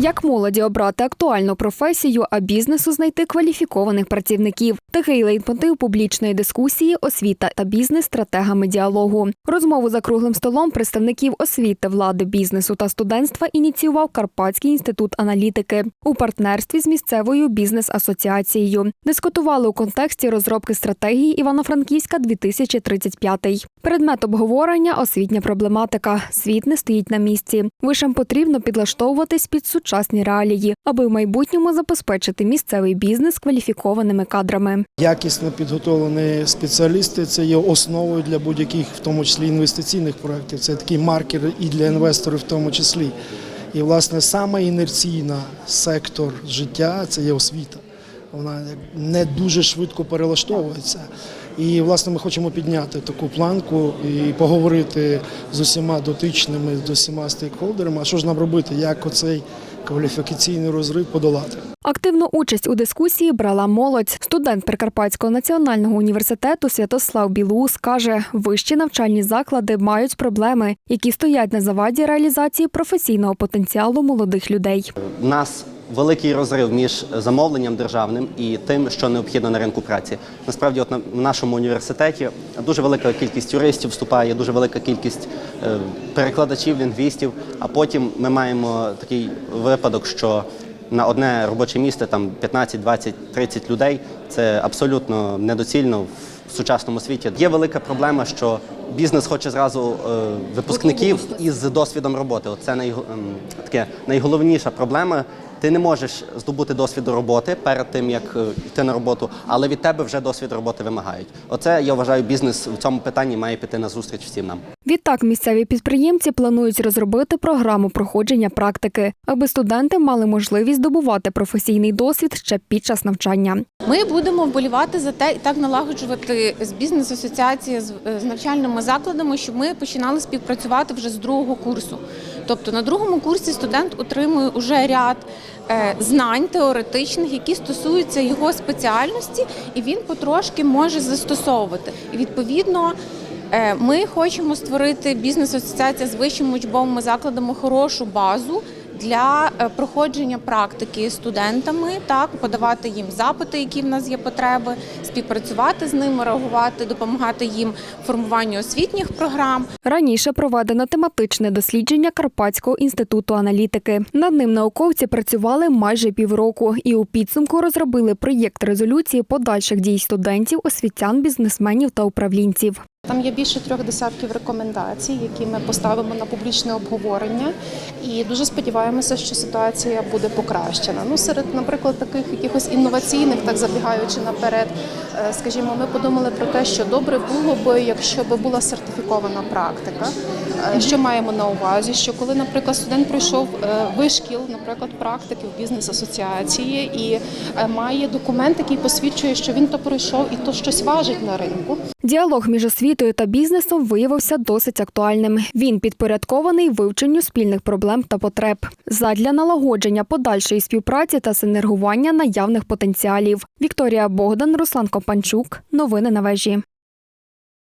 Як молоді обрати актуальну професію, а бізнесу знайти кваліфікованих працівників. Такий лейтмотив публічної дискусії, освіта та бізнес стратегами діалогу. Розмову за круглим столом представників освіти, влади, бізнесу та студентства ініціював Карпатський інститут аналітики у партнерстві з місцевою бізнес-асоціацією. Дискутували у контексті розробки стратегії Івано-Франківська 2035. Предмет обговорення освітня проблематика. Світ не стоїть на місці. Вишам потрібно підлаштовуватись під сучасні реалії, аби в майбутньому забезпечити місцевий бізнес кваліфікованими кадрами. Якісно підготовлені спеціалісти це є основою для будь-яких, в тому числі інвестиційних проєктів. Це такий маркер і для інвесторів, в тому числі. І, власне, саме інерційна сектор життя це є освіта. Вона не дуже швидко перелаштовується. І, власне, ми хочемо підняти таку планку і поговорити з усіма дотичними, з усіма стейкхолдерами, а що ж нам робити, як оцей кваліфікаційний розрив подолати. Активну участь у дискусії брала молодь. Студент Прикарпатського національного університету Святослав Білус каже, вищі навчальні заклади мають проблеми, які стоять на заваді реалізації професійного потенціалу молодих людей. У нас великий розрив між замовленням державним і тим, що необхідно на ринку праці. Насправді, от на в нашому університеті дуже велика кількість юристів вступає, дуже велика кількість е, перекладачів, лінгвістів. А потім ми маємо такий випадок, що на одне робоче місце там 15, 20, 30 людей це абсолютно недоцільно в сучасному світі. Є велика проблема, що бізнес хоче зразу е, випускників із досвідом роботи. Це най, ем, таке найголовніша проблема. Ти не можеш здобути досвід роботи перед тим, як е, йти на роботу, але від тебе вже досвід роботи вимагають. Оце я вважаю, бізнес в цьому питанні має піти на зустріч всім нам. Відтак, місцеві підприємці планують розробити програму проходження практики, аби студенти мали можливість здобувати професійний досвід ще під час навчання. Ми будемо вболівати за те і так налагоджувати з бізнес асоціації з, з навчальними закладами, щоб ми починали співпрацювати вже з другого курсу. Тобто на другому курсі студент отримує уже ряд е, знань теоретичних, які стосуються його спеціальності, і він потрошки може застосовувати. І відповідно. Е, Ми хочемо створити бізнес-асоціація з вищими учбовими закладами хорошу базу для е, проходження практики студентами, так подавати їм запити, які в нас є потреби, співпрацювати з ними, реагувати, допомагати їм в формуванні освітніх програм. Раніше проведено тематичне дослідження Карпатського інституту аналітики. Над ним науковці працювали майже півроку і у підсумку розробили проєкт резолюції подальших дій студентів, освітян, бізнесменів та управлінців. Там є більше трьох десятків рекомендацій, які ми поставимо на публічне обговорення, і дуже сподіваємося, що ситуація буде покращена. Ну, серед, наприклад, таких якихось інноваційних, так забігаючи наперед, скажімо, ми подумали про те, що добре було б, якщо б була сертифікована практика. Е, Що маємо на увазі? Що коли, наприклад, студент пройшов е, вишкіл, наприклад, практики в бізнес-асоціації і е, має документ, який посвідчує, що він то пройшов і то щось важить на ринку. Діалог між освітою та бізнесом виявився досить актуальним. Він підпорядкований вивченню спільних проблем та потреб задля налагодження подальшої співпраці та синергування наявних потенціалів. Вікторія Богдан, Руслан Копанчук. Новини на вежі.